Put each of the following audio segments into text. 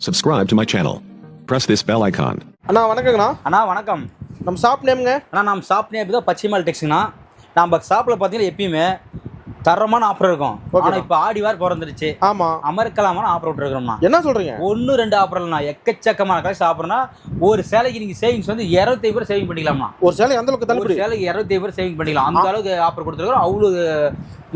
Subscribe to my channel. Press this bell icon. அண்ணா வணக்கங்கண்ணா அண்ணா வணக்கம் நம்ம shop நேம்ங்க அண்ணா நம்ம ஷாப் நேம் தான் பச்சிமால் டெக்ஸுங்கண்ணா நம்ம ஷாப்பில் பார்த்தீங்கன்னா எப்பயுமே தரமான ஆஃபர் இருக்கும். ஆனால் இப்போ ஆடி வார் பிறந்துருச்சு. ஆமா. அமர்க்கலாமான ஆஃபர் விட்டுருக்கோம்ண்ணா என்ன சொல்றீங்க? ஒன்று ரெண்டு ஆஃபர் இல்லைண்ணா. எக்கச்சக்கமான கலெக்ஷன் ஆஃபர்னா ஒரு சேலைக்கு நீங்கள் சேவிங்ஸ் வந்து இரநூத்தி பேர் சேவிங் பண்ணிக்கலாம்ண்ணா. ஒரு சேலை எந்த அளவுக்கு ஒரு தள்ளுபடி சேலைக்கு இரநூத்தி பேர் சேவிங் பண்ணிக்கலாம். அந்த அளவுக்கு ஆஃபர் கொடுத்துருக்கோம் அவ்வளோ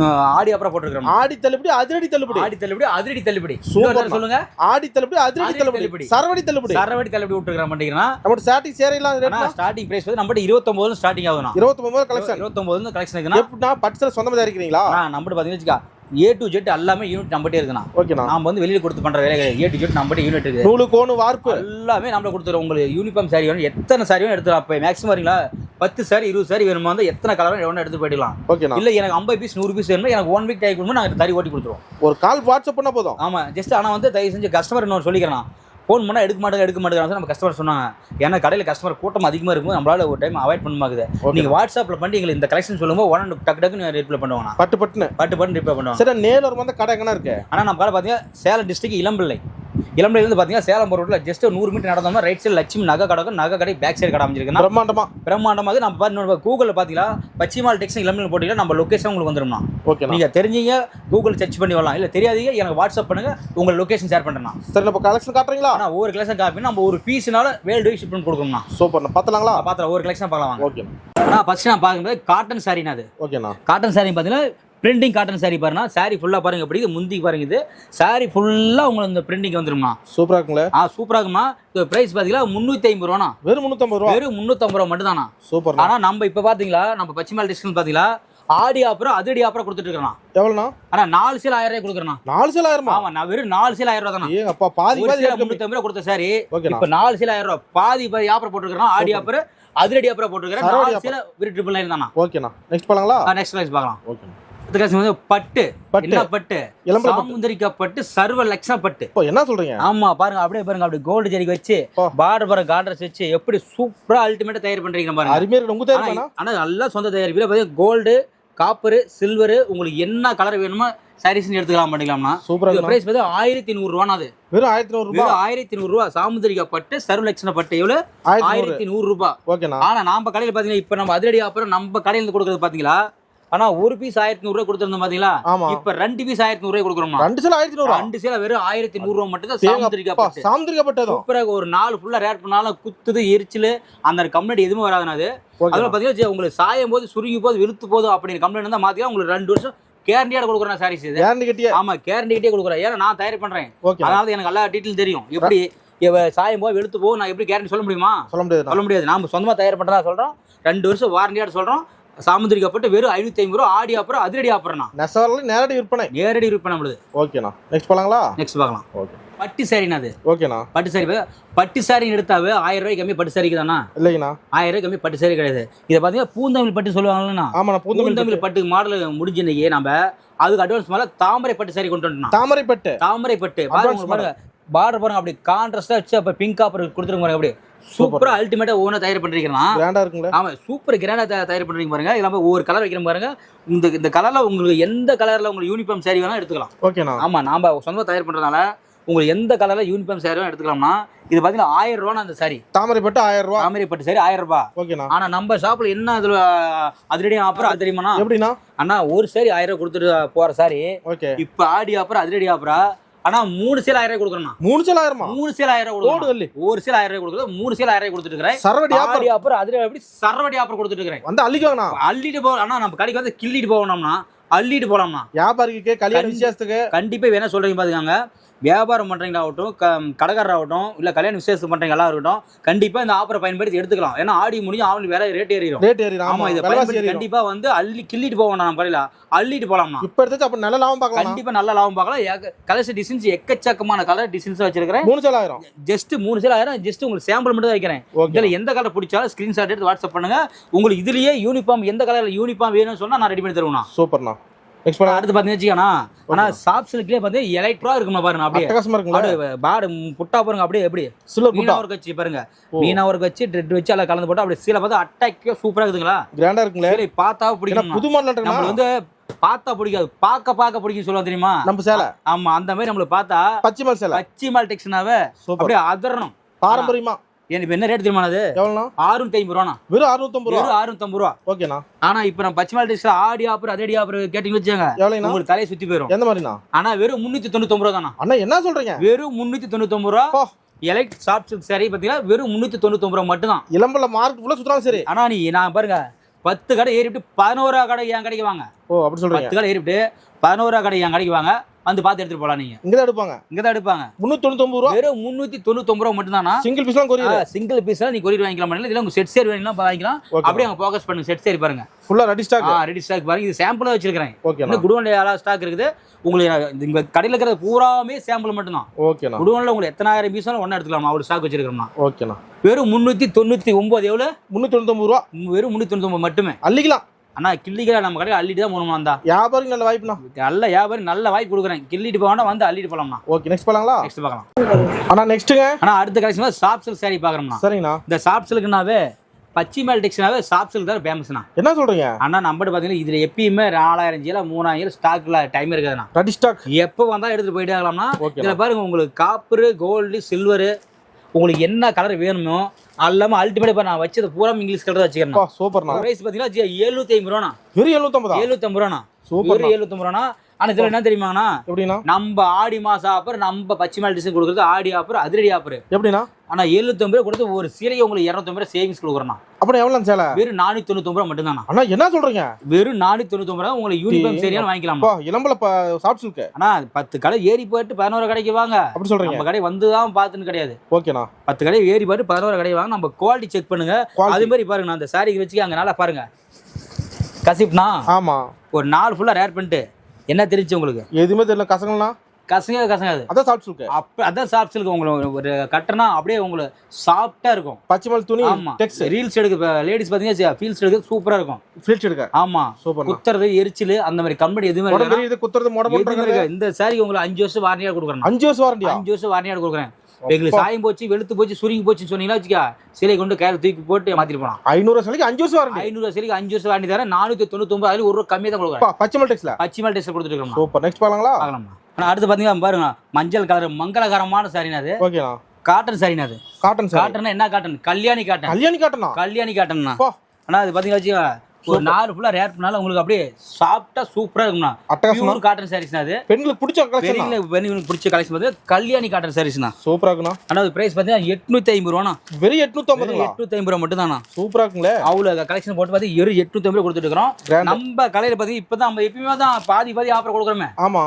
அஹ், ஆடி ஆஃபர் போட்டுருக்கோம் ஆடி தள்ளுபடி அதிரடி தள்ளுபடி. ஆடி தள்ளுபடி அதிரடி தள்ளுபடி. தடவை சொல்லுங்க. ஆடி தள்ளுபடி அதிரடி தள்ளுபடி. சரவடி தள்ளுபடி. சரவடி தள்ளுபடி விட்டுருக்கிற மாட்டீங்கன்னா நம்ம சாட்டி சேரையெல்லாம் ரேட்னா ஸ்டார்டிங் பிரைஸ் வந்து நம்மகிட்ட இருபத்தொம்போது ஸ்டார்டிங் ஆகுதுண்ணா. இருபத்தி ஒன்பது கலெக்ஷன் இருபத்தொம்போது கலெக்ஷன் இருக்குண்ணா. எப்படின்னா பட்டு சேலை சொந்தமா தயாரிக்கிறீங்களா? நம்மகிட்ட பார்த்தீங்கன்னு ஏ டு ஜெட் எல்லாமே யூனிட் நம்மகிட்டே இருக்குண்ணா. ஓகேண்ணா நாம வந்து வெளியில கொடுத்து பண்ற வேலை ஏ டு ஜெட் நம்மகிட்ட யூனிட் இருக்குது நூலு கோணு வார்ப்பு. எல்லாமே நம்மள கொடுத்துருவோம் உங்களுக்கு யூனிஃபார்ம் சாரி வேணும் எத்தனை சாரி வேணும் எடுத்துக்கலாம். அப்போ மேக்ஸிமம் வரீங்களா? பத்து சாரி இருபது சாரி வேணுமா வந்து எத்தனை கலர் வேணும் எடுத்து போயிடலாம் ஓகேண்ணா இல்ல எனக்கு ஐம்பது பீஸ் நூறு பீஸ் வேணுமா எனக்கு ஒன் வீக் டைம் கொடுமா நாங்கள் தறி ஓட்டி கொடுத்துருவோம். ஒரு கால் வாட்ஸ்அப் பண்ணா போதும். ஆமா ஜஸ்ட் ஆனா வந்து தயவு செஞ்சு கஸ்டமர் இன்னொரு சொல்லிக்கிறேன் ஃபோன் பண்ணால் எடுக்க மாட்டேங்க எடுக்க மாட்டேங்கிறாங்க. நம்ம கஸ்டமர் சொன்னாங்க. ஏன்னா கடையில் கஸ்டமர் கூட்டம் அதிகமாக இருக்கும் நம்மளால ஒரு டைம் அவாய்ட் பண்ண மாக்குது. நீங்கள் வாட்ஸ்அப்பில் பண்ணி எங்களுக்கு இந்த கலெக்ஷன் சொல்லும்போது ஒன் டக்கு டக்குன்னு ரிப்ளை பண்ணுவாங்க. பட்டு பட்டுன்னு. பட்டு பட்டு ரிப்ளை பண்ணுவாங்க. சரி நேரில் வந்து கடை எங்கண்ணா இருக்கு? ஆனால் நம்ம கடை பார்த்தீங்கன்னா சேலம் டிஸ்ட்ரிக்ட் இளம்பிள்ளை. இளம்பிள்ளைலேருந்து பார்த்தீங்கன்னா சேலம் ரோட்டில் ஜஸ்ட் நூறு மீட்டர் நடந்தோம்னா ரைட் சைடு லட்சுமி நகை கடக்கும் நகை கடை பேக் சைடு கடை அமைஞ்சிருக்குன்னா பிரம்மாண்டமா. பிரம்மாண்டமாக நம்ம பாத்து கூகுளில் பார்த்தீங்களா பச்சிமால் டெக்ஸ் இளம்பிள்ளை போட்டிங்கன்னா நம்ம லொக்கேஷன் உங்களுக்கு வந்துடும்னா ஓகேண்ணா நீங்கள் தெரிஞ்சீங்க கூகுள் சர்ச் பண்ணி வரலாம். இல்லை தெரியாதீங்க எனக்கு வாட்ஸ்அப் பண்ணுங்க உங்கள் லொகேஷன் ஷேர் பண்ணுறேன் சரி நம்ம கலெக்ஷன் காட்டுறீங்களா? ஆனால் ஒவ்வொரு கலெக்ஷன் காப்பி நம்ம ஒரு பீஸ்னால வேர்ல்டு ஷிப்மெண்ட் கொடுக்கணும்னா சூப்பர்ண்ணா. பார்த்தலாங்களா பார்த்தா ஒரு கலெக்ஷன் பார்க்கலாம் ஓகேண்ணா ஆனால் ஃபஸ்ட்டு நான் பார்க்கும்போது காட்டன் சாரினா அது. ஓகேண்ணா காட்டன் saree பார்த்தீங்கன்னா பிரிண்டிங் காட்டன் saree பாருங்க saree ஃபுல்லாக பாருங்க எப்படி முந்தி பாருங்க இது. Saree ஃபுல்லாக உங்களுக்கு இந்த பிரிண்டிங் வந்துருமா சூப்பரா இருக்குங்களே? ஆ சூப்பராக இருக்குமா இது ப்ரைஸ் முந்நூற்றி ஐம்பது ரூபாண்ணா. வெறும் முந்நூற்றம்பது ரூபா? வெறும் முந்நூற்றம்பது ரூபா மட்டும் தானா சூப்பர்ண்ணா ஆனால் நம்ம இப்போ பார்த்தீங்களா? நம்ம பச்சிமால் டிஸ்கவுண்ட் பார்த்தீங்களா? ஆடி ஆப்பரம் அதிரடி ஆப்பரம் கொடுத்துட்டு இருக்கிறோம் எவ்வளோண்ணா? ஆனால் நாலு சேல் ஆயிரம் ரூபாய் கொடுக்குறேன் நாலு சேலை ஆயிரமா? ஆமா நான் வெறும் நாலு சேல் ஆயிரம் ரூபா தானே அப்பா பாதி பாதி சேல rate கம்மி. முந்நூற்றி ஐம்பது ரூபா கொடுத்த சாரி இப்போ நாலு சேல் ஆயிரம் ரூபா பாதி பாதி ஆப்பர் போட்டுருக்கிறோம் ஆடி ஆப்பர் அதிரடி ஆப்பர் போட்டுருக்கிறேன். சரவடி நாலு சேல வெறும் ட்ரிபிள் நைன் தானா ஓகேண்ணா. நெக்ஸ்ட் போலாங்களா? நெக்ஸ்ட் லைஸ் பார்க்கலாம். கலெக்ஷன் வந்து பட்டு பட்டு. பட்டு. சாமுந்திரிக்கா பட்டு. சர்வ பட்டு. இப்போ என்ன சொல்றீங்க? ஆமா பாருங்க அப்படியே பாருங்க அப்படி கோல்டு ஜெரிக்கு வச்சு. பார்டர் பாருங்க கார்டர்ஸ் வச்சு எப்படி சூப்பரா அல்டிமேட்டா தயார் பண்றீங்க பாருங்க. அருமையா உங்க ஆனா நல்லா சொந்த தயாரிப்புல பாத்தீங்கன்னா கோல்டு காப்பர் சில்வர் உங்களுக்கு என்ன கலர் வேணுமோ சாரீஸ் எடுத்துக்கலாம் பண்ணிக்கலாம்னா சூப்பரா இது இருக்குண்ணா பிரைஸ் வந்து ஆயிரத்தி நூறு ரூபானா அது. வெறும் ஆயிரத்தி நூறு ரூபாய் வெறும் ஆயிரத்தி நூறு ரூபா. சாமுந்திரிகா பட்டு சர்வலட்சண பட்டு எவ்வளவு? ஆயிரத்தி நூறு. ரூபாய் ஓகேண்ணா. ஆனா நம்ம கடையில பாத்தீங்கன்னா இப்ப நம்ம அதிரடி அப்புறம் நம்ம கடையில இருந்து கொடுக்கறது பாத்தீங்களா? ஆனா ஒரு பீஸ் ஆயிரத்தி நூறு ரூபாய் கொடுத்துருந்தோம் பாத்தீங்களா? இப்ப ரெண்டு பீஸ் ஆயிரத்தி நூறு ரூபாய் கொடுக்குறோம் ரெண்டு சேலை ஆயிரத்தி நூறு? ரெண்டு சேல வெறும் ஆயிரத்தி நூறு ரூபாய் மட்டும் தான் சாமுந்திரிகா பட்டு சாந்திரிக்கப்பட்டதும். சூப்பராக ஒரு நாலு ஃபுல்லா ரேட் பண்ணாலும் குத்துது எரிச்சல் அந்த கம்ப்ளைண்ட் எதுவுமே வராதுண்ணா அது. அதில் பார்த்தீங்கன்னா உங்களுக்கு சாயும் போது சுருங்கி போது வெளுத்து போதும் அப்படின்னு கம்ப்ளைண்ட் தான் மாற்றிக்கலாம் உங்களுக்கு ரெண்டு வருஷம் கேரண்டியாக கொடுக்குறேன் சாரீஸ் இது. கேரண்டி ஆமா கேரண்டி கிட்டே கொடுக்குறேன். ஏன்னா நான் தயார் பண்றேன். அதாவது எனக்கு எல்லா டீட்டெயில் தெரியும். எப்படி சாயும் போது வெளுத்து போகும் நான் எப்படி கேரண்டி சொல்ல முடியுமா? சொல்ல முடியாதுண்ணா சொல்ல முடியாது. நாம சொந்தமா தயார் பண்றதா சொல்றோம். ரெண்டு வருஷம் வாரண்டியாட சொல்றோம் சாமுந்திரிக்கப்பட்டு வெறும் ஐநூத்தி ஐம்பது ரூபா ஆடி ஆப்பறம் அதிரடி ஆப்பறம்னா நெசவாரில் நேரடி விற்பனை. நேரடி விற்பனை நம்மளுது. ஓகேண்ணா. நெக்ஸ்ட் போலாங்களா? நெக்ஸ்ட் பார்க்கலாம். ஓகே. பட்டு சாரினா அது. ஓகேண்ணா. பட்டு சாரி பட்டு சாரி எடுத்தாவே ஆயிரம் ரூபாய்க்கு கம்மி பட்டு சாரிக்கு தானா இல்லைங்கண்ணா. ஆயிரம் ரூபாய் கம்மி பட்டு சாரி கிடையாது. இதை பார்த்தீங்கன்னா பூந்தமிழ் பட்டு சொல்லுவாங்கல்லண்ணா. ஆமாண்ணா பூந்தமிழ் பட்டு. மாடல் முடிஞ்ச இன்னைக்கு நம்ம அதுக்கு அட்வான்ஸ் மேல தாமரை பட்டு சாரி கொண்டு வந்துட்டோம் தாமரை பட்டு தாமரை பட்டு பார்டர் பாருங்க. அப்படி கான்ட்ராஸ்டா வச்சு அப்ப பிங்க் காப்பர் கொடுத்துருங்க அப்படி. சூப்பரா. அல்டிமேட்டா ஓனா தயார் பண்றீங்கன்னா கிராண்டா இருக்குங்களே ஆமா சூப்பர் கிராண்டா தயார் பண்றீங்க பாருங்க. இல்லாம ஒவ்வொரு கலர் வைக்கிற பாருங்க. இந்த இந்த கலர்ல உங்களுக்கு எந்த கலர்ல உங்களுக்கு யூனிஃபார்ம் சாரி வேணா எடுத்துக்கலாம். ஓகேண்ணா ஆமா நாம சொந்தமா தயார் பண்றதுனால உங்களுக்கு எந்த கலர்ல யூனிஃபார்ம் சாரி எடுத்துக்கலாம்னா இது பாத்தீங்கன்னா ஆயிரம் ரூபான்னு அந்த சாரி தாமரை பட்டு ஆயிரம் ரூபா. தாமரை பட்டு சாரி ஆயிரம் ரூபாய். ஓகேண்ணா ஆனா நம்ம ஷாப்ல என்ன அதுல அதிரடி ஆஃபர் அது தெரியுமாண்ணா எப்படிண்ணா? அண்ணா ஒரு சாரி ஆயிரம் ரூபாய் கொடுத்துட்டு போற சாரி ஓகே இப்ப ஆடி ஆஃபர் அதிரடி ஆஃபரா ஆனா மூணு சேல் ஆயிரம் ரூபாய் கொடுக்குறேன் மூணு சேலை ஆயிரமா? மூணு சேல் ஆயிரம் ரூபாய் ஒரு சேல் ஆயிரம் ரூபாய் கொடுக்குறது மூணு சேல் ஆயிரம் ரூபாய் கொடுத்துட்டு இருக்கிறேன். சரவடி ஆப்பர் ஆடி ஆஃபர் அதிரடி எப்படி சரவடி ஆஃபர் கொடுத்துட்டு இருக்கிறேன். வந்து அள்ளிக்கோங்கண்ணா அள்ளிட்டு போ ஆனா நம்ம கடைக்கு வந்து கிள்ளிட்டு போகணும்னா அள்ளிட்டு போலாம்னா வியாபாரிக்கு கல்யாண விசேஷத்துக்கு. கண்டிப்பா வேணா சொல்றீங்க பாத்துக்காங்க. வியாபாரம் பண்றீங்களாகட்டும் க கடைக்காரர் ஆகட்டும் இல்ல கல்யாண விசேஷம் எல்லாம் இருக்கட்டும் கண்டிப்பா இந்த ஆஃபரை பயன்படுத்தி எடுத்துக்கலாம். ஏன்னா ஆடி முடிஞ்சு அவனுக்கு வேற ரேட் ஏறிடும் ரேட் ஏறி ஆமா இதை பயன்படுத்தி ஏறிடும் கண்டிப்பா வந்து அள்ளி கிள்ளிட்டு போவோம் நம்ம கடையில. அள்ளிட்டு போலாம்னா இப்ப எடுத்து அப்ப நல்ல லாபம் பார்க்கலாம். கண்டிப்பா நல்ல லாபம் பார்க்கலாம். கலர்ஸ் டிசைன்ஸ் எக்கச்சக்கமான கலர் டிசைன்ஸ் வச்சிருக்கிறேன். மூணு சேலை ஆயிரம். ஜஸ்ட் மூணு சேல் ஆயிரம். ஜஸ்ட் உங்களுக்கு சாம்பிள் மட்டும் தான் வைக்கிறேன். இதுல எந்த கலர் பிடிச்சாலும் ஸ்கிரீன்ஷாட் எடுத்து வாட்ஸ்அப் பண்ணுங்க. உங்களுக்கு இதுலயே யூனிஃபார்ம் எந்த கலர்ல யூனிஃபார்ம் வேணும்னு சொன்னா நான் ரெடி பண்ணி தருவேன் சூப்பர்ண்ணா. நெக்ஸ்ட் அடுத்து பாத்தீங்கன்னா வச்சுக்கோண்ணா ஆனா சாப் சில்க்லயே பாத்தீங்கன்னா எலக்ட்ரா இருக்குமா பாருங்க அப்படியே. இருக்குங்களா அப்படியே பாடு புட்டா பாருங்க அப்படியே எப்படி? சில்வர் மீனா வச்சு பாருங்க. மீனா வச்சு ட்ரெட் வச்சு எல்லாம் கலந்து போட்டு அப்படியே சீலை பார்த்தா அட்டாக்கே சூப்பரா இருக்குதுங்களா? கிராண்டா இருக்குங்களே? பார்த்தா பிடிக்கும். புது மாடல் நம்ம வந்து பார்த்தா பிடிக்காது. பார்க்க பார்க்க பிடிக்கும் சொல்லுவோம் தெரியுமா? நம்ம சேலை. ஆமா அந்த மாதிரி நம்மள பார்த்தா பச்சிமல் சேலை. பச்சி மால் டெக்ஸ்னாவே சூப்பர். அப்படியே அதறணும் பாரம்பரியமா. இப்ப என்ன ரேட் தெரியுமா அது? எவ்வளோண்ணா? ஆறுநூத்தி ஐம்பது ரூபாண்ணா. வெறும் அறுநூத்தம்பது ரூபா? வெறும் ஆறுநூத்தம்பது ரூபா. ஓகேண்ணா. ஆனா இப்ப நம்ம பச்சை மால் ஆடி ஆப்பர் அதடி ஆப்பர் கேட்டீங்கன்னு வச்சுக்கோங்க. எவ்வளோண்ணா? உங்களுக்கு தலையை சுத்தி போயிடும் எந்த மாதிரிண்ணா? ஆனா வெறும் முன்னூத்தி தொண்ணூத்தொம்பது ரூபா தானா அண்ணா என்ன சொல்றீங்க? வெறும் முன்னூத்தி தொண்ணூத்தொம்பது ரூபா. எலைட் சில்க் saree பாத்தீங்கன்னா வெறும் முன்னூத்தி தொண்ணூத்தொம்பது ரூபா மட்டும்தான். இளம்பல மார்க் ஃபுல்லா சுத்தலாம் சரி. ஆனா நீ நான் பாருங்க பத்து கடை ஏறிவிட்டு பதினோரா கடை என் கடைக்கு வாங்க. ஓ அப்படி சொல்றீங்க. பத்து கடை ஏறிவிட்டு பதினோரா கடை என் கடைக்கு வாங்க. வந்து பார்த்து எடுத்துட்டு போலாம் நீங்க. இங்க தான் எடுப்பாங்க. இங்க தான் எடுப்பாங்க. முன்னூத்தி தொண்ணூத்தொம்பது ரூபா. வெறும் முன்னூத்தி தொண்ணூத்தொம்பது ரூபா மட்டும்தானா? சிங்கிள் பீஸ்லாம் கொரியர். சிங்கிள் பீஸ் நீ கொரியர் வாங்கிக்கலாம் இல்ல இல்ல உங்க செட் சேர் வேணும்னா வாங்கிக்கலாம். ஓகே அப்படியே அங்க ஃபோக்கஸ் பண்ணுங்க. செட் சேரி பாருங்க. ஃபுல்லா ரெடி ஸ்டாக் ஆ ரெடி ஸ்டாக் பாருங்க. இது சாம்பிளா வச்சிருக்கேன் ஓகேண்ணா இன்னும் குடோன்ல யாராவது ஸ்டாக் இருக்குது? உங்களுக்கு இந்த கடையில் இருக்கிறது பூராமே சாம்பிள் மட்டும்தான். ஓகேண்ணா குடோன்ல உங்களுக்கு எத்தனாயிரம் பீஸ் ஒண்ணு எடுத்துக்கலாம். அவ்வளவு ஸ்டாக் வச்சிருக்கோம்னா ஓகேண்ணா வெறும் முன்னூத்தி தொண்ணூத்தி ஒன்பது எவ்வளவு? முன்னூத்தி தொண்ணூத்தொம்பது ரூபா. வெறும் முன்னூத்தி தொண்ணூத்தி மட்டுமே. அள்ளிக்கலாம். ஆனா கிள்ளிக்கிற நம்ம கடையில் அள்ளிட்டு தான் போகணுமா இருந்தா வியாபாரிக்கு நல்ல வாய்ப்புண்ணா. நல்ல வியாபாரி நல்ல வாய்ப்பு கொடுக்குறேன். கிள்ளிட்டு போவானா வந்து அள்ளிட்டு போலாம்னா ஓகே நெக்ஸ்ட் போலாங்களா? நெக்ஸ்ட் பார்க்கலாம். அண்ணா நெக்ஸ்ட்டுங்க ஆனா அடுத்த கடைசி சாப் சில்க் saree பாக்குறோம்னா சரிங்கண்ணா. இந்த சாப் சில்க்னாவே பச்சி மேல் டெக்ஸ்னாவே சாப் சில்க் தான் ஃபேமஸ்னா என்ன சொல்றீங்க? ஆனா நம்மகிட்ட பாத்தீங்கன்னா இதுல எப்பயுமே நாலாயிரம் ஜீல மூணாயிரம் ஸ்டாக்ல டைம் இருக்காதுண்ணா. ரெடி ஸ்டாக் எப்போ வந்தா எடுத்துட்டு போயிட்டே ஓகேண்ணா இதுல பாருங்க உங்களுக்கு காப்பரு கோல்டு சில்வரு உங்களுக்கு என்ன கலர் வேணுமோ அல்லாம அல்டிமேட் இப்போ நான் வச்சது பூரா இங்கிலீஷ் கலர் வச்சுக்கிறேன் சூப்பர்ண்ணா பிரைஸ் பாத்தீங்கன்னா எழுநூத்தி ஐம்பது ரூபாண்ணா. வெறும் எழுநூத்தம்பதா? எழுநூத்தம்பது ரூபாண்ணா. சூப்பர் எழுநூத்தம்பது ரூபாண்ணா. ஆனா இதுல என்ன தெரியுமாண்ணா எப்படிண்ணா? நம்ம ஆடி மாசம் ஆஃபர் நம்ம பச்சை மேல் டிசைன் கொடுக்குறது ஆடி ஆஃபர் அதிரடி ஆஃபர் எப்படிண்ணா? ஆனா எழுநூத்தம்பது ரூபா கொடுத்து ஒரு சீலையை உங்களுக்கு இரநூத்தம்பது ரூபா சேவிங்ஸ் கொடுக்குறேன் அப்புறம் எவ்வளோ சேலை? வெறும் நானூத்தி தொண்ணூத்தொம்பது ரூபா மட்டும்தாண்ணா. அண்ணா என்ன சொல்றீங்க? வெறும் நானூத்தி தொண்ணூத்தொம்பது ரூபா உங்களுக்கு யூனிஃபார்ம் சரியான வாங்கிக்கலாம் இளம்பல சாஃப்ட் சில்க் ஆனா பத்து கடை ஏறி போயிட்டு பதினோரு கடைக்கு வாங்க. அப்படி சொல்றீங்க. நம்ம கடை வந்து தான் பார்த்துன்னு கிடையாது. ஓகேண்ணா. பத்து கடை ஏறி போயிட்டு பதினோரு கடை வாங்க. நம்ம குவாலிட்டி செக் பண்ணுங்க. அதே மாதிரி பாருங்க அந்த சாரிக்கு வச்சுக்க அங்க நல்லா பாருங்க. கசிப்னா ஆமா. ஒரு நாலு ஃபுல்லா ரேர் பண்ணிட்டு என்ன தெரிஞ்சு உங்களுக்கு? எதுவுமே தெரியல. கசங்கள்னா கசங்க கசங்காது. அதான் சாஃப்ட் சில்க் அப்ப அதான் சாஃப்ட் சில்க் உங்களுக்கு ஒரு கட்டனா அப்படியே உங்களுக்கு சாஃப்டா இருக்கும். பச்சைமல் துணி ஆமா. டெக்ஸ் ரீல்ஸ் எடுக்க லேடிஸ் பாத்தீங்கன்னா ஃபீல்ஸ் எடுக்க சூப்பரா இருக்கும். ஃபிளிட்ஸ் எடுக்க? ஆமா. சூப்பர்ண்ணா. குத்துறது எரிச்சல் அந்த மாதிரி கம்பெனி எதுவுமே. எரியுது குத்துறது மொட இருக்காது. இந்த சாரி உங்களுக்கு அஞ்சு வருஷம் வாரண்டியா கொடுக்குறேன் அஞ்சு வருஷம் வாரண்டியா அஞ்சு வருஷம் வாரண்டியா கொடுக்குறேன். எங்களுக்கு சாயம் போச்சு வெளுத்து போச்சு சுருங்கி போச்சுன்னு சொன்னீங்கன்னா வச்சுக்கா சிலை கொண்டு கையில தூக்கி போட்டு மாத்திட்டு போலாம். ஐநூறு சிலைக்கு அஞ்சு வருஷம் வாரண்டி ஐநூறு சிலைக்கு அஞ்சு வருஷம் வாரண்டி தரேன். நானூத்தி தொண்ணூத்தி ஒன்பது அதுல ஒரு ரூபா கம்மியா தான் கொடுக்குறேன். பச்சைமல் டெக்ஸ்ல பச்சை மேல் டெஸ்ட் கொடுத்துட்டு இருக்கோம் சூப்பர். நெக்ஸ்ட் பாலாங்களா பார்க்கலாமா ஆனா அடுத்து பாத்தீங்கன்னா பாருங்க மஞ்சள் கலர் மங்களகரமான சாரினா அது. ஓகேண்ணா காட்டன் சாரினா அது. காட்டன் காட்டன்னா என்ன காட்டன் கல்யாணி காட்டன் கல்யாணி காட்டனா கல்யாணி காட்டன்னா பா. ஆனா அது பாத்தீங்கன்னா ஒரு நாலு ஃபுல்லா ரேர் பண்ணாலும் உங்களுக்கு அப்படியே சாஃப்டா சூப்பரா இருக்கும்ண்ணா. அட்டகாசமா காட்டன் சாரீஸ்னா அது. பெண்களுக்கு பிடிச்ச கலெக்ஷன் பெரியங்களுக்கு பிடிச்ச கலெக்ஷன் பார்த்து கல்யாணி காட்டன் சாரீஸ்ண்ணா சூப்பரா இருக்குண்ணா ஆனா அது பிரைஸ் பாத்தீங்கன்னா எட்நூத்தி ஐம்பது ரூபாண்ணா. வெறும் எட்நூத்தி ஐம்பதுங்களா எட்நூத்தி ஐம்பது ரூபா மட்டும் தானா சூப்பரா இருக்குங்களே. அவ்வளோ கலெக்ஷன் போட்டு பார்த்து எரு எட்நூத்தி ஐம்பது கொடுத்துட்டு இருக்கிறோம். நம்ம கடையில பாத்தீங்கன்னா இப்பதான் நம்ம எப்பயுமே தான் பாதி பாதி ஆஃபர் கொடுக்குறோமே. ஆமா.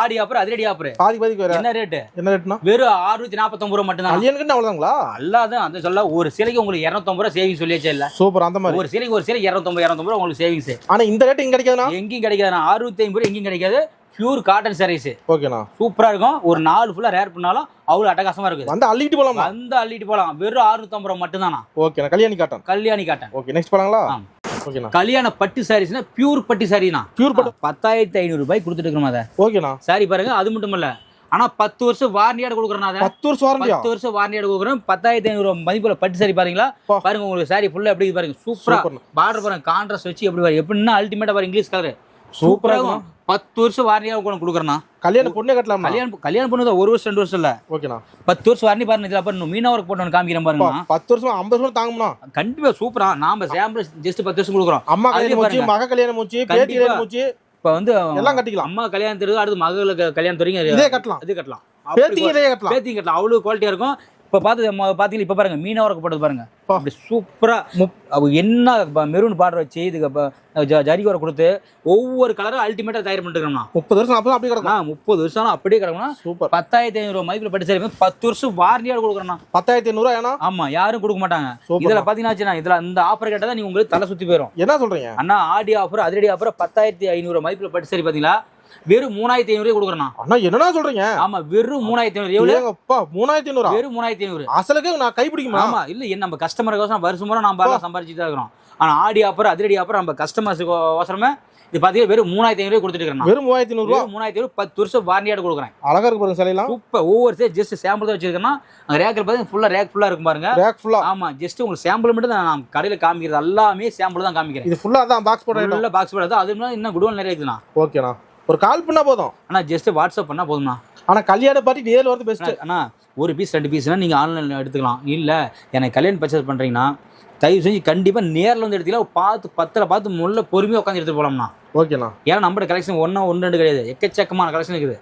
ஆடி ஆஃபர் அதிரடி ஆஃபர் பாதி பாதிக்கு வேற. என்ன ரேட்டு என்ன ரேட்னா வெறும் அறுநூத்தி நாற்பத்தொம்பது ரூபா மட்டும் தான் கல்யாணுக்கு அவ்வளவுதாங்களா? அல்லாதான் அந்த சொல்ல ஒரு சிலைக்கு உங்களுக்கு இரநூத்தம்பது ரூபா சேவிங்ஸ் சொல்லியாச்சே இல்ல? சூப்பர் அந்த மாதிரி. ஒரு சிலைக்கு ஒரு சிலை இரநூத்தம்பது இரநூத்தம்பது ரூபா உங்களுக்கு சேவிங்ஸ் ஆனா இந்த ரேட் இங்க கிடைக்காதுண்ணா? எங்கேயும் கிடைக்காது அறுநூத்தி ஐம்பது ரூபா எங்கேயும் கிடைக்காது. பியூர் காட்டன் சாரீஸ் ஓகேண்ணா. சூப்பரா இருக்கும். ஒரு நாலு ஃபுல்லா ரேர் பண்ணாலும் அவ்வளவு அட்டகாசமா இருக்குது. வந்து அள்ளிட்டு போலாமா? வந்து அள்ளிட்டு போலாம். வெறும் அறுநூத்தம்பது ரூபா மட்டும்தானா? ஓகேண்ணா. Kalyani cotton Kalyani cotton okay next போலாங்களா? கல்யாண பட்டு சாரீஸ்னா பியூர் பட்டு சாரினா பியூர் பட்டு பத்தாயிரத்தி ஐநூறு ரூபாய் கொடுத்துட்டு இருக்கிறோம் அதை ஓகேண்ணா சாரி பாருங்க அது மட்டும் இல்ல. ஆனா பத்து வருஷம் வாரண்டியாடு கொடுக்குறேன் பத்து வருஷம் வாரண்டியா பத்து வருஷம் வாரண்டியாடு கொடுக்குறேன் பத்தாயிரத்தி ஐநூறு மதிப்புல பட்டு சாரி பாருங்களா. பாருங்க உங்களுக்கு சாரி ஃபுல்லா எப்படி பாருங்க. சூப்பரா பார்டர் பாருங்க கான்ட்ராஸ்ட் வச்சு எப்படி பாருங்க. எப்படின்னா அல்டிமேட்டா பாருங்க இங்கிலீஷ் கலர் சூப்பரா இருக்கும். பத்து வருஷம் வாரண்டியா கூட கொடுக்குறேண்ணா. கல்யாணம் பொண்ணே கட்டலாமா? கல்யாணம் கல்யாணம் பண்ணுறது ஒரு வருஷம் ரெண்டு வருஷம் இல்ல ஓகேண்ணா பத்து வருஷம் வாரண்டி பாருங்க இதுல பாருங்க மீனா ஒர்க் போட்டு காமிக்கிறேன் பாருங்க பத்து வருஷம் ஐம்பது வருஷம் தாங்கும்ண்ணா. கண்டிப்பா சூப்பரா. நாம சாம்பிள் ஜஸ்ட் பத்து வருஷம் கொடுக்குறோம். அம்மா கல்யாணம் மூச்சு. மக கல்யாணம் மூச்சு கண்டிப்பா. கல்யாணம் மூச்சு. இப்ப வந்து எல்லாம் கட்டிக்கலாம். அம்மா கல்யாணத்துக்கு அடுத்து மகளுக்கு கல்யாணம் வரைக்கும் இதே கட்டலாம். இது கட்டலாம். பேத்திங்க இதே கட்டலாம். பேத்தி கட்டலாம். அவ்வளவு குவாலிட்டியா இருக்கும். இப்ப பார்த்து பாத்தீங்கன்னா இப்ப பாருங்க மீனா ஒர்க் போட்டது பாருங்க. பா. அப்படி சூப்பரா அவ என்ன மெரூன் பார்டர் வச்சு இதுக்கு ஜரி வர கொடுத்து ஒவ்வொரு கலரும் அல்டிமேட்டா தயார் பண்ணிருக்கோம்னா முப்பது வருஷம் நாற்பது அப்படியே கிடக்கும். முப்பது வருஷம் அப்படியே கிடக்கும்னா சூப்பர். பத்தாயிரத்தி ஐநூறு மதிப்பில் பட்டு சரி பத்து வருஷம் வாரண்டியா கொடுக்குறேன்னா பத்தாயிரத்தி ஐநூறுவா ஏன்னா? ஆமா யாரும் கொடுக்க மாட்டாங்க. இதுல பாத்தீங்கன்னா இதுல இந்த ஆஃபர் கேட்டா தான் நீ உங்களுக்கு தலை சுத்தி போயிடும் என்ன சொல்றீங்க? அண்ணா ஆடி ஆஃபர் அதிரடி ஆஃபர் பத்தாயிரத்தி ஐநூறு மதிப்பில் பட்டு சரி பாத்தீங்களா? வெறும் மூணாயிரத்தி ஐநூறு கொடுக்குறேண்ணா. அண்ணா என்னண்ணா சொல்றீங்க? ஆமா வெறும் மூணாயிரத்தி ஐநூறு. எவ்வளவு? மூணாயிரத்தி ஐநூறா? வெறும் மூணாயிரத்தி ஐநூறு. அசலுக்கு நான் கைப்பிடிக்குமா ஆமா இல்ல நம்ம கஸ்டமருக்கு நம்ம வருஷம் பூரா நம்ம சம்பாரிச்சுட்டு தான் இருக்கிறோம். ஆனா ஆடி ஆஃபர் அதிரடி ஆஃபர் நம்ம கஸ்டமர்ஸுக்கு அவசரமே இது பாத்தீங்கன்னா வெறும் மூணாயிரத்தி ஐநூறு கொடுத்துட்டு இருக்கேன் வெறும் மூவாயிரத்தி வெறும் மூணாயிரத்தி ஐநூறு பத்து வருஷம் வாரண்டியோட கொடுக்குறேன். அழகா இருக்கு பாருங்க சிலையெல்லாம். சூப்பர் ஒவ்வொரு சே ஜஸ்ட் சாம்பிள் தான் வச்சிருக்கேன்னா ரேக்கில் பார்த்தீங்கன்னா ஃபுல்லா ரேக் ஃபுல்லா இருக்கும் பாருங்க. ரேக் ஃபுல்லா ஆமா ஜஸ்ட் உங்களுக்கு சாம்பிள் மட்டும் தான் நான் கடையில காமிக்கிறது எல்லாமே சாம்பிள் தான் காமிக்கிறேன். இது ஃபுல்லா அதான் பாக்ஸ் ஐட்டம் உள்ள பாக்ஸ் போடாது அது இன்னும் குடோன் நிறைய இருக்குண்ணா. ஓகேண்ணா ஒரு கால் பண்ணா போதும். ஆனா ஜஸ்ட் வாட்ஸ்அப் பண்ணா போதும்ண்ணா. ஆனா கல்யாண பார்ட்டி நேர்ல வரது பெஸ்ட் அண்ணா ஒரு பீஸ் ரெண்டு பீஸ்னா நீங்கள் ஆன்லைனில் எடுத்துக்கலாம். இல்லை எனக்கு கல்யாணம் பர்ச்சேஸ் பண்ணுறீங்கன்னா தயவு செஞ்சு கண்டிப்பாக நேரில் வந்து எடுத்துக்கலாம் பார்த்து பத்தில் பார்த்து முள்ள பொறுமையாக உட்காந்து எடுத்துட்டு போகலாம்ண்ணா ஓகேண்ணா ஏன்னா நம்மளோட கலெக்ஷன் ஒன்றா ஒன்று ரெண்டு கிடையாது. எக்கச்சக்கமான கலெக்ஷன் இருக்குது.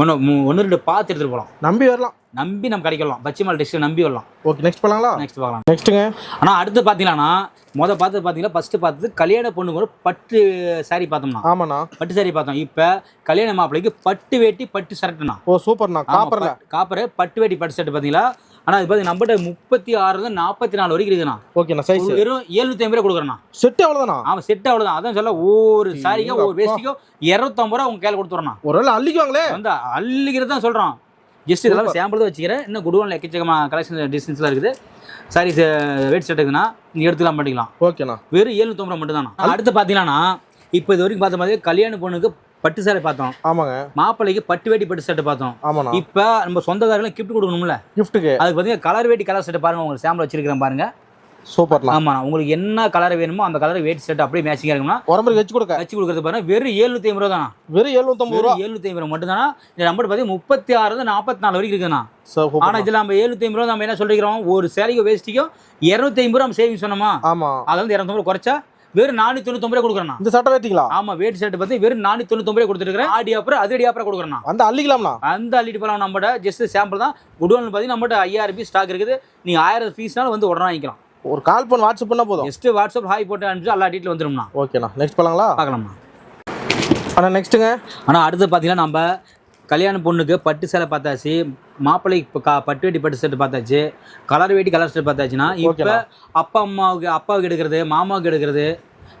ஒன்று ஒன்று ரெண்டு பார்த்து எடுத்துகிட்டு போகலாம் நம்பி வரலாம். நம்பி நம்ம கிடைக்கலாம். பச்சிமால் டிஸ்ட்ரிக் நம்பி வரலாம். Okay next பண்ணலாங்களா? நெக்ஸ்ட் பார்க்கலாம். நெக்ஸ்ட்டுங்க ஆனால் அடுத்து பார்த்தீங்கன்னா மொதல் பார்த்து பார்த்தீங்கன்னா ஃபஸ்ட்டு பார்த்தது கல்யாண பொண்ணு கூட பட்டு saree பார்த்தோம்னா. ஆமாண்ணா. பட்டு saree பார்த்தோம். இப்போ கல்யாண மாப்பிள்ளைக்கு பட்டு வேட்டி பட்டு சரட்டுண்ணா ஓ சூப்பர்ண்ணா. காப்பர்ல. காப்பர் பட்டு வேட்டி பட்டு சட்டை பார்த்தீங்களா? ஆனால் இது பார்த்து நம்மகிட்ட முப்பத்தி ஆறுல நாற்பத்தி நாலு வரைக்கும் இருக்குண்ணா ஓகேண்ணா சைஸ் வெறும் ஏழ்நூத்தி ஐம்பது ரூபா கொடுக்குறேண்ணா. செட் அவ்வளவுதானா அவன் செட் அவ்வளோதான் அதான் சொல்ல ஒவ்வொரு சாரிக்கும் ஒவ்வொரு வேஸ்டிக்கும் இரநூத்தம்பது ரூபா உங்க கையில் கொடுத்துறோம் ஒருவேளை அள்ளிக்குவாங்களே? வந்து அள்ளிக்கிறது தான் சொல்கிறோம் ஜஸ்ட் இதெல்லாம் சாம்பிள் தான் வச்சுக்கிறேன். இன்னும் குடோனில் எக்கச்சக்கமான கலெக்ஷன் டிஸ்டன்ஸ்லாம் இருக்குது. சாரி வெயிட் செட் இருக்குன்னா நீங்கள் எடுத்துக்கலாம் பண்ணிக்கலாம். ஓகேண்ணா வெறும் ஏழ்நூத்தம்பது ரூபா மட்டும் தானே அடுத்து பார்த்தீங்கன்னா இப்போ இது வரைக்கும் பார்த்த மாதிரி கல்யாண பொண்ணுக்கு பட்டு சேலை பார்த்தோம். ஆமாங்க. மாப்பிள்ளைக்கு பட்டு வேட்டி பட்டு சட்டை பார்த்தோம். ஆமாண்ணா. இப்போ நம்ம சொந்தக்காரங்களும் கிஃப்ட் கொடுக்கணும்ல? கிஃப்ட்டுக்கு அதுக்கு பார்த்தீங்கன்னா கலர் வேட்டி கலர் செட் பாருங்க உங்களுக்கு சாம்பிள் வச்சிருக்கிறேன் பாருங்க. சூப்பர்ண்ணா. ஆமா உங்களுக்கு என்ன கலர் வேணுமோ அந்த கலர் வேட்டி செட் அப்படியே மேட்சிங்காக இருக்கும்னா உடம்புக்கு வச்சு கொடுக்க வச்சு கொடுக்குறது பாருங்க. வெறும் ஏழ்நூத்தி ஐம்பது ரூபா தானா வெறும் எழுநூத்தம்பது ரூபா. ஏழ்நூத்தி ஐம்பது ரூபா மட்டும் தானா இந்த நம்பர் பார்த்தீங்கன்னா முப்பத்தி ஆறு நாற்பத்தி நாலு வரைக்கும் இருக்குண்ணா சூப்பர் ஆனா இதுல நம்ம ஏழ்நூத்தி ஐம்பது ரூபா நம்ம என்ன சொல்லிக்கிறோம்? ஒரு சேலைக்கு வேஸ்டிக்கும் இருநூத்தி ஐம்பது ரூபா நம்ம சேவிங் சொன்னோமா? ஆமா. அது வந்து இரநூத்தம்பது ரூபா குறைச்சா வெறும் நானூத்தி தொண்ணூத்தொம்பது ரூபா கொடுக்குறேன் இந்த சட்டை வெட்டிங்களா ஆமா வேட்டி செட் பார்த்து வெறும் நானூத்தி தொண்ணூத்தொம்பது ரூபா கொடுத்துருக்கேன் ஆடி அப்புறம் அது அடி அப்புறம் கொடுக்குறேன் அந்த அந்த அள்ளிட்டு போகலாம் நம்மகிட்ட ஜஸ்ட் சாம்பிள் தான். குடோன் பார்த்தீங்கன்னா நம்மகிட்ட ஐயாயிரம் பீஸ் ஸ்டாக் இருக்குது. நீங்க ஆயிரம் பீஸ்னாலும் வந்து உடனே வாங்கிக்கலாம். ஒரு கால் பண்ணி வாட்ஸ்அப் பண்ணா போதும். ஜஸ்ட் வாட்ஸ்அப் ஹாய் போட்டு அனுப்பிச்சு எல்லா டீட்டில் வந்துடும்ண்ணா ஓகேண்ணா நெக்ஸ்ட் பண்ணலாங்களா பார்க்கலாம்ண்ணா. அண்ணா நெக்ஸ்ட்டுங்க ஆனால் அடுத்து பார்த்தீங்கன்னா நம்ம கல்யாண பொண்ணுக்கு பட்டு சேலை பார்த்தாச்சு மாப்பிள்ளைக்கு இப்போ கா- பட்டு வேட்டி பட்டு செட்டு பார்த்தாச்சு கலர் வேட்டி கலர் செட் பார்த்தாச்சுன்னா இப்போ. அப்பா அம்மாவுக்கு அப்பாவுக்கு எடுக்கிறது மாமாவுக்கு எடுக்கிறது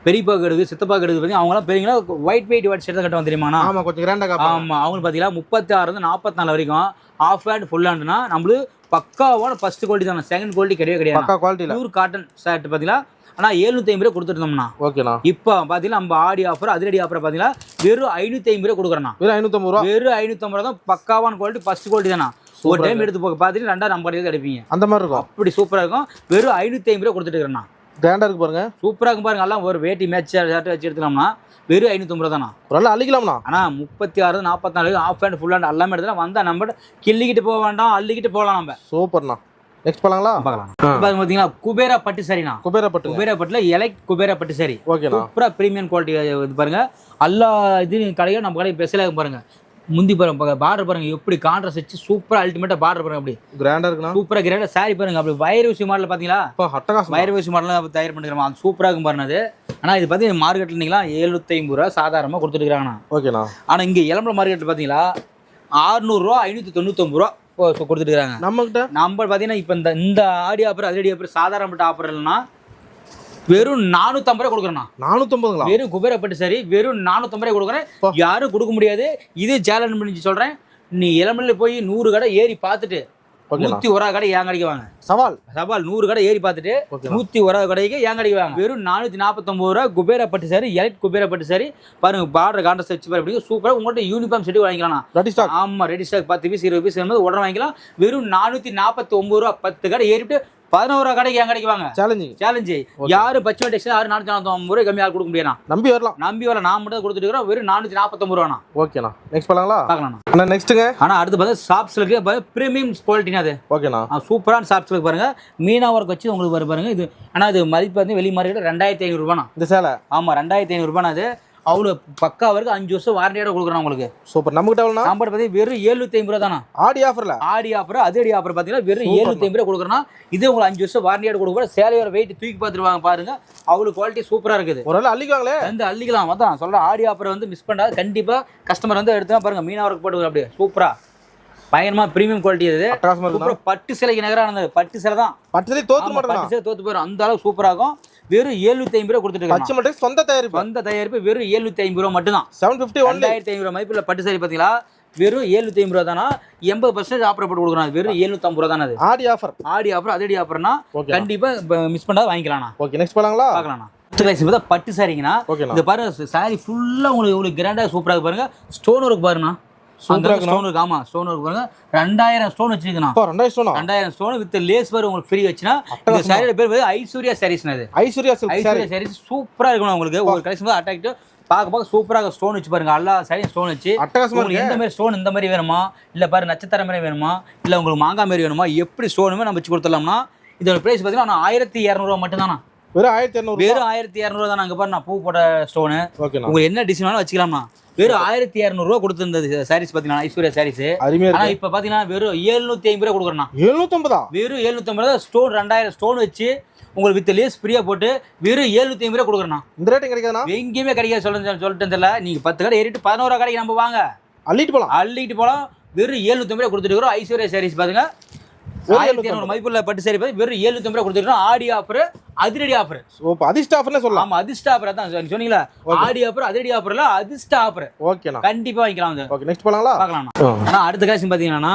பெரியப்பாவுக்கு எடுக்குது சித்தப்பாவுக்கு எடுக்குது பார்த்தீங்கன்னா அவங்களாம் பெரியங்களா ஒயிட் வெயிட் ஒயிட் ஷர்ட் கட்டுவாங்க தெரியுமாண்ணா? ஆமா கொஞ்சம் கிராண்டா காப்பாங்க ஆமாம் அவங்களுக்கு பார்த்தீங்கன்னா முப்பத்தி ஆறுலேருந்து நாற்பத்தி நாலு வரைக்கும் ஆஃப் ஹேண்ட் ஃபுல் ஹேண்ட்னா நம்மளுக்கு பக்காவான ஃபர்ஸ்ட் குவாலிட்டி தான். செகண்ட் குவாலிட்டி கிடையவே கிடையாது. பக்கா குவாலிட்டியில பியூர் காட்டன் ஷர்ட் பார்த்தீங்கன்னா ஆனால் எழுநூத்தி ஐம்பது ரூபா கொடுத்துருந்தோம்னா ஓகேண்ணா. இப்போ பார்த்தீங்கன்னா நம்ம ஆடி ஆஃபர் அதிரடி ஆஃபர் பார்த்தீங்கன்னா வெறும் ஐநூற்றி ஐம்பது ரூபா கொடுக்குறேண்ணா. வெறும் ஐநூத்தம்பது ரூபா? வெறும் ஐநூற்றம்பது ரூபா தான் பக்காவான குவாலிட்டி ஃபர்ஸ்ட் குவாலிட்டி தானா ஒரு டைம் எடுத்து போக பார்த்துட்டு ரெண்டாயிரம் நம்ம கடையில் எடுப்பீங்க. அந்த மாதிரி இருக்கும். அப்படி சூப்பராக இருக்கும். வெறும் ஐநூற்றி ஐம்பது ரூபா கொடுத்துட்டு இருக்கிறேண்ணா. கிராண்டா இருக்கு பாருங்க. சூப்பராக இருக்கும் பாருங்க. எல்லாம் ஒரு வேட்டி மேட்ச் ஷர்ட் வச்சு எடுத்துக்கலாம்னா வெறும் ஐநூற்றம்பது ரூபா தானா ஒரு அள்ளிக்கலாம்ண்ணா. ஆனால் முப்பத்தி ஆறு நாற்பத்தி நாலு ஆஃப் ஹேண்ட் ஃபுல் ஹேண்ட் எல்லாமே எடுத்துலாம் வந்தால் நம்ம கிள்ளிக்கிட்டு போக வேண்டாம் அள்ளிக்கிட்டு போகலாம் நம்ம. சூப்பர்ண்ணா. நெக்ஸ்ட் பண்ணலாங்களா பார்க்கலாம். பாருங்க பார்த்தீங்கன்னா குபேரா பட்டு சரிண்ணா. குபேரா பட்டுங்க குபேரா பட்டுல எலைட் குபேரா பட்டு சரி. ஓகேண்ணா. சூப்பரா பிரீமியம் குவாலிட்டி இது பாருங்க. எல்லா இது கடையும் நம்ம கடை ஸ்பெஷலாக பாருங்க. முந்தி பாருங்க பார்டர் பாருங்க எப்படி கான்ட்ராஸ்ட் வச்சு சூப்பரா அல்டிமேட்டா பார்டர் பாருங்க அப்படி. கிராண்டா இருக்குண்ணா. சூப்பரா கிரேண்டா சாரி பாருங்க அப்படி வயர் ஊசி மாடல் பாத்தீங்களா? அட்டகாசம். வயர் ஊசி மாடல் தயார் பண்ணிக்கிறோம் அது சூப்பரா இருக்கும் பாருங்க அது. ஆனா இது பார்த்தீங்கன்னா மார்க்கெட்ல நீங்களா எழுநூத்தி ஐம்பது ரூபா சாதாரணமா கொடுத்துட்டு இருக்காங்கண்ணா. ஓகேண்ணா. ஆனா இங்க இளம்பல மார்க்கெட் பாத்தீங்களா ஆறுநூறுவா ஐநூத்தி தொண்ணூத்தொம்பது ரூபா இப்போ கொடுத்துட்டு இருக்காங்க நம்ம பார்த்தீங்கன்னா இப்போ இந்த இந்த ஆடி ஆஃபர் அதிரடி ஆஃபர் சாதாரணப்பட்ட ஆஃபர் இல்லைன்னா வெறும் நானூற்றம்பது ரூபா கொடுக்குறேண்ணா. நானூத்தம்பதுங்களா? வெறும் குபேரப்பட்டு சரி வெறும் நானூற்றம்பது ரூபா கொடுக்குறேன். யாரும் கொடுக்க முடியாது. இது சேலஞ்ச் பண்ணி சொல்கிறேன் நீ இளமலையில் போய் நூறு கடை ஏறி பார்த்துட்டு நூற்றி ஒரு கடை என் கடைக்கு வாங்க? சவால். சவால் நூறு கடை ஏறி பார்த்துட்டு நூற்றி ஒரு கடைக்கு என் கடைக்கு வாங்க? வெறும் நானூற்றி நாற்பத்தொம்பது ரூபா குபேரப்பட்டு சரி எலைட் குபேரப்பட்டு சரி பாருங்க பார்டர் காண்டஸ் வச்சு பாரு அப்படிங்க சூப்பராக உங்கள்கிட்ட யூனிஃபார்ம் செட்டு வாங்கிக்கலாம் ரெடி ஸ்டாக் ஆமா ரெடி ஸ்டாக் பத்து பீஸ் இருபது பீஸ் உடனே வாங்கிக்கலாம். வெறும் நானூற்றி நாற்பத்தி ஒம்பது ரூபா பத்து கடை ஏறிட்டு பதினோரு கடைக்கு என் கடைக்கு வாங்க. சேலஞ்சிங் சேலஞ்சு யாரு பச்சை டெக்ஸ்ட் யாரு நானூற்றி நாற்பத்தி ரூபாய் கம்மியாக கொடுக்க முடியாது நம்பி வரலாம். நம்பி வர நான் மட்டும் கொடுத்துட்டு இருக்கிறோம். வெறும் நானூற்றி நாற்பத்தொம்பது ரூபாண்ணா. ஓகேண்ணா நெக்ஸ்ட் பண்ணலாங்களா? பார்க்கலாம் அண்ணா நெக்ஸ்ட்டுங்க ஆனால் அடுத்து பார்த்தா ஷாப்ஸ்லுக்கு பிரீமியம் குவாலிட்டினா அது. ஓகேண்ணா சூப்பரான ஷாப்ஸ்லுக்கு பாருங்க. மீனா ஒர்க் வச்சு உங்களுக்கு பாருங்க. இது ஆனால் இது மதிப்பு வந்து வெளி மார்க்கெட் ரெண்டாயிரத்தி ஐநூறுரூபாண்ணா இந்த சேலை. ஆமாம் ரெண்டாயிரத்தி ஐநூறுரூபாண்ணா அது. அவ்வளோ பக்கா வரைக்கும் அஞ்சு வருஷம் வாரண்டியோட கொடுக்குறோம் உங்களுக்கு. சூப்பர். நம்ம கிட்ட எவ்வளோண்ணா சாம்பார் பார்த்தீங்கன்னா வெறும் ஏழுநூத்தி ஐம்பது ரூபா தானா ஆடி ஆஃபர்ல? ஆடி ஆஃபர் அதடி ஆஃபர் பார்த்தீங்கன்னா வெறும் ஏழுநூத்தி ஐம்பது ரூபா கொடுக்குறோன்னா இது உங்களுக்கு அஞ்சு வருஷம் வாரண்டியோட கொடுக்குற சேலையோட வெயிட் தூக்கி பார்த்துருவாங்க பாருங்க. அவ்வளோ குவாலிட்டி சூப்பராக இருக்குது. ஒரு வேளை அள்ளிக்குவாங்களே? வந்து அள்ளிக்கலாம். அதான் சொல்கிறேன் ஆடி ஆஃபர் வந்து மிஸ் பண்ணாது. கண்டிப்பாக கஸ்டமர் வந்து எடுத்தா பாருங்க மீனா ஒர்க் போட்டு அப்படியே சூப்பரா பயங்கரமா பிரீமியம் குவாலிட்டி இது பட்டு சிலைக்கு இருந்தது பட்டு சிலை தான். பச்சை தோத்து ஆமா, மாட்டேங்கண்ணா பட்டு சிலை தோத்து போயிடும் அந்த அளவுக்கு சூப்பரா இருக்கும் வெறும் ஏழுநூத்தி ஐம்பது ரூபா கொடுத்துட்டு பச்சை மட்டும் சொந்த தயாரிப்பு. வந்த தயாரிப்பு வெறும் ஏழுநூத்தி ஐம்பது ரூபா மட்டும்தான். செவன் ஃபிஃப்டி ஒன்லி ரெண்டாயிரத்தி ஐநூறு மதிப்புள்ள பட்டு சாரி பார்த்தீங்களா வெறும் ஏழுநூத்தி ஐம்பது ரூபா தானா? எண்பது பர்சன்டேஜ் ஆஃபர் போட்டு கொடுக்குறாங்க. வெறும் ஏழுநூத்தி ஐம்பது ரூபா தானே அது? ஆடி ஆஃபர் ஆடி ஆஃபர் அதடி ஆஃபர்னா கண்டிப்பா மிஸ் பண்ணாத வாங்கிக்கலாம்ண்ணா. Okay next பண்ணலாங்களா பார்க்கலாம்ண்ணா. பட்டு சாரிங்கண்ணா இந்த பாருங்க சாரி ஃபுல்லா உங்களுக்கு இவ்வளவு கிராண்டா சூப்பரா இருக்கு பாருங்க. ஸ்டோன் ஒர்க் பாருங்கண்ணா. சூப்பரா இருக்குண்ணா. ஸ்டோன் ஆமா ஸ்டோன் பாருங்க. ரெண்டாயிரம் ஸ்டோன் வச்சிருக்கண்ணா. அப்பா ரெண்டாயிரம் ஸ்டோனா ரெண்டாயிரம் ஸ்டோன் வித் லேஸ் உங்களுக்கு ஃப்ரீ வச்சுன்னா இந்த. சாரியோட பேர் வந்து ஐஸ்வர்யா சாரீஸ் இது. ஐஸ்வர்யா ஐஸ்வர்யா சாரீஸ் சூப்பரா இருக்கணும் உங்களுக்கு. ஒரு கலெக்ஷன் அட்ராக்டிவ் பார்க்க பார்க்க சூப்பராக ஸ்டோன் வச்சு பாருங்க. எல்லா சாரியும் ஸ்டோன் வச்சு. உங்களுக்கு இருக்கு. எந்த மாதிரி ஸ்டோன் இந்த மாதிரி வேணுமா? இல்ல பாரு நட்சத்திரம் மாதிரி வேணுமா? இல்ல உங்களுக்கு மாங்காய் மாதிரி வேணுமா? எப்படி ஸ்டோனுமே நம்ம வச்சு கொடுத்துடலாம்னா இதோட பிரைஸ் பார்த்தீங்கன்னா ஆயிரத்தி இரநூறுவா மட்டும்தானா வெறும் ஆயிரத்தி இரநூறு வெறும் ஆயிரத்தி இரநூறுவா தான் அங்கே பாரு நான் பூ போட்ட ஸ்டோனு உங்களுக்கு என்ன டிசைன் வேணாலும் வச்சுக்கலாம்ண்ணா. வெறும் ஆயிரத்தி இரநூறுவா கொடுத்துருந்தது சாரீஸ் பார்த்தீங்கன்னா ஐஸ்வர்யா சாரீஸ் அருமையா ஆனா இருக்கு. இப்போ பார்த்தீங்கன்னா வெறும் ஏழ்நூத்தி ஐம்பது ரூபா கொடுக்குறேண்ணா எழுநூத்தம்பதா? வெறும் எழுநூத்தம்பது ரூபா ஸ்டோன் ரெண்டாயிரம் ஸ்டோன் வச்சு உங்களுக்கு வித் லேஸ் ஃப்ரீயா போட்டு வெறும் எழுநூத்தி ஐம்பது ரூபா கொடுக்குறேண்ணா இந்த ரேட்டு கிடைக்காதுண்ணா? எங்கேயுமே கிடைக்காது சொல்ல சொல்லிட்டு தெரியல. நீங்க பத்து கடை ஏறிட்டு பதினோரா கடைக்கு நம்ம வாங்க. அள்ளிட்டு போலாம். அள்ளிட்டு போலாம். வெறும் ஏழுநூத்தி ரூபாய் கொடுத்துட்டு ஐஸ்வர்யா சாரீஸ் பாருங்க. ஆயிரத்தி இரநூறு மதிப்புள்ள பட்டு சாரி வெறும் ஏழுநூத்தி ரூபாய் கொடுத்துருக்கோம். ஆடி ஆஃபர் அதிரடி ஆஃபர் அதிர்ஷ்ட ஆஃபர்னே சொல்லலாம். ஆமா அதிர்ஷ்ட ஆஃபர் சொன்னீங்களா ஆடி ஆஃபர் அதிரடி ஆஃபர்ல அதிர்ஷ்ட ஆஃபர் கண்டிப்பா வாங்கிக்கலாம் ஓகே நெக்ஸ்ட் போலாங்களா? பார்க்கலாம் ஆனா அடுத்த கலெக்ஷன் பாத்தீங்கன்னா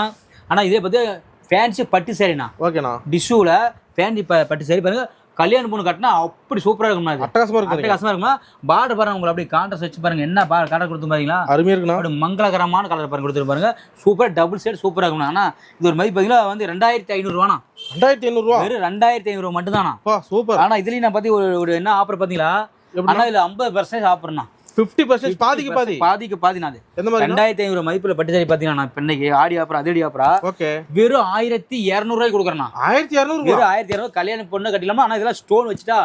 ஆனா இதே பார்த்து ஃபேன்சி பட்டு சாரிண்ணா ஓகேண்ணா டிஷ்யூல ஃபேன்சி பட்டு சாரி பாருங்க. கல்யாண பொண்ணு கட்டினா அப்படி சூப்பரா இருக்கும்ண்ணா அது அட்டகாசமா இருக்கு அட்டகாசமா இருக்குமா? பார்டர் பாருங்க உங்களுக்கு அப்படியே கான்ட்ராஸ்ட் வச்சு பாருங்க. என்ன பா கலர் கொடுத்து பாருங்களா அருமையா இருக்குண்ணா. அப்படி மங்களகரமான கலர் பாருங்க கொடுத்துட்டு பாருங்க. சூப்பர் டபுள் சைடு சூப்பரா இருக்கும் ஆனா இது ஒரு மதிப்பு பார்த்தீங்கன்னா வந்து ரெண்டாயிரத்தி ஐநூறுவானா ரெண்டாயிரத்தி ஐநூறுரூவா வெறும் ரெண்டாயிரத்தி ஐநூறு மட்டும்தானா அப்பா சூப்பர் ஆனா இதுலயும் நான் பத்தி ஒரு ஒரு என்ன ஆஃபர் பாத்தீங்களா? எப்படி ஆனா இதுல ஐம்பது பர்சன்டேஜ் ஆஃபர்னா ஃபிஃப்டி பர்சன்ட் பாதிக்கு பாதி. பாதிக்கு பாதினா அது. எந்த மாதிரி ரெண்டாயிரத்தி ஐநூறு மதிப்புல பட்டு சாரி பாத்தீங்கன்னா நான் இன்னைக்கு ஆடி ஆஃபர் அதிரடி ஆஃபரா ஓகே. வெறும் ஆயிரத்தி இரநூறுவாய்க்கு கொடுக்குறேன் ஆயிரத்தி இரநூறுவா? வெறும் ஆயிரத்தி இரநூறு கல்யாண பொண்ணு கட்டிலாமா ஆனா இதெல்லாம் ஸ்டோன் வச்சுட்டா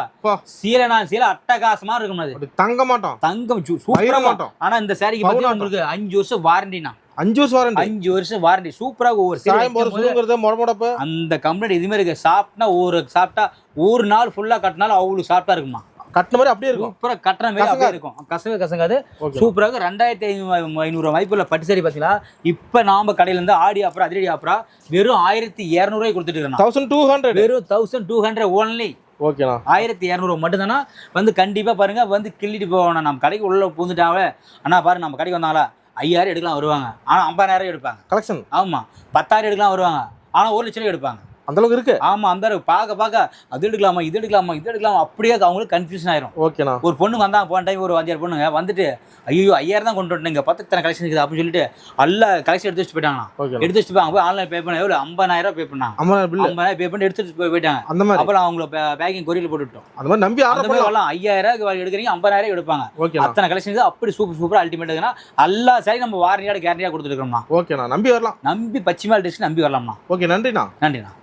சீலைனா சீலை அட்டகாசமா இருக்கும் அது. தங்க மாட்டோம். தங்கம் சூப்பரா மாட்டோம். ஆனா இந்த சாரிக்கு பாத்தீங்கன்னா. உங்களுக்கு அஞ்சு வருஷம் வாரண்டினா அஞ்சு வருஷம் வாரண்டி அஞ்சு வருஷம் வாரண்டி சூப்பரா ஒவ்வொரு சாயம் போது அந்த கம்ப்ளைண்ட் இதுமாரி இருக்கு. சாப்பிட்டா ஒரு சாப்பிட்டா ஒரு நாள் ஃபுல்லா கட்டினாலும் அவ்வளவு சாப்பிட்டா இருக்குமா? கட்டின மாதிரி அப்படியே இருக்கும். சூப்பரா கட்டுற மாதிரி அப்படியே. இருக்கும். கசங்க கசங்காது. சூப்பராக ரெண்டாயிரத்தி ஐநூறு ஐநூறு வாய்ப்புள்ள பட்டு சாரி பார்த்தீங்களா? இப்போ நாம கடையில இருந்து ஆடி ஆஃபரா அதிரடி ஆஃபரா வெறும் ஆயிரத்தி இரநூறுவாய் கொடுத்துட்டு இருக்கேன்? தௌசண்ட் டூ ஹண்ட்ரட் வெறும் தௌசண்ட் டூ ஹண்ட்ரட் ஒன்லி ஓகேண்ணா. ஆயிரத்தி இரநூறு மட்டும்தானா? வந்து கண்டிப்பா பாருங்க வந்து கிள்ளிட்டு போகணும். நம்ம கடைக்கு உள்ள பூந்துட்டாவே அண்ணா பாரு நம்ம கடைக்கு வந்தாங்களா? ஐயாயிரம் எடுக்கலாம் வருவாங்க. ஆனா ஐம்பதாயிரம் எடுப்பாங்க. கலெக்ஷன் ஆமா பத்தாயிரம் எடுக்கலாம் வருவாங்க. ஆனா ஒரு லட்சம் எடுப்பாங்க. அந்த அளவுக்கு இருக்கு? ஆமா அந்த அளவுக்கு. பார்க்க பார்க்க. அது எடுக்கலாமா இது எடுக்கலாமா இது எடுக்கலாமா? அப்படியே அவங்களுக்கு கன்ஃபியூஷன் ஆயிரும். ஓகேண்ணா. ஒரு பொண்ணு வந்தாங்க போன டைம் ஒரு அஞ்சாறு பொண்ணுங்க வந்துட்டு ஐயோ ஐயாயிரம் தான் கொண்டு வந்துட்டீங்க பத்து இத்தனை கலெக்ஷன் இருக்குது அப்படின்னு சொல்லிட்டு எல்லா கலெக்ஷன் எடுத்து வச்சுட்டு போயிட்டாங்கண்ணா ஓகே எடுத்து வச்சுட்டு போய் ஆன்லைன் பே பண்ண எவ்வளோ ஐம்பதாயிரம் பே பண்ணாங்க. ஐம்பதாயிரம் பே பண்ணி எடுத்துட்டு போய் போயிட்டாங்க. அந்த மாதிரி. அப்புறம் அவங்கள பேக்கிங் கொரியர் போட்டுவிட்டோம் அந்த மாதிரி நம்பி அந்த மாதிரி வரலாம். ஐயாயிரம் ரூபாய் எடுக்கிறீங்க ஐம்பதாயிரம் எடுப்பாங்க. ஓகேண்ணா. அத்தனை கலெக்ஷன் அப்படி சூப்பர் சூப்பர் அல்டிமேட் இருக்குன்னா எல்லா சரி நம்ம வாரண்டியோட கேரண்டியா கொடுத்துருக்கோம்னா ஓகேண்ணா. நம்பி வரலாம். நம்பி பச்சிமால் டிஸ்ட் நம்பி வரலாம்ண்ணா. ஓகே நன்றிண்ணா. நன்றிண்ணா.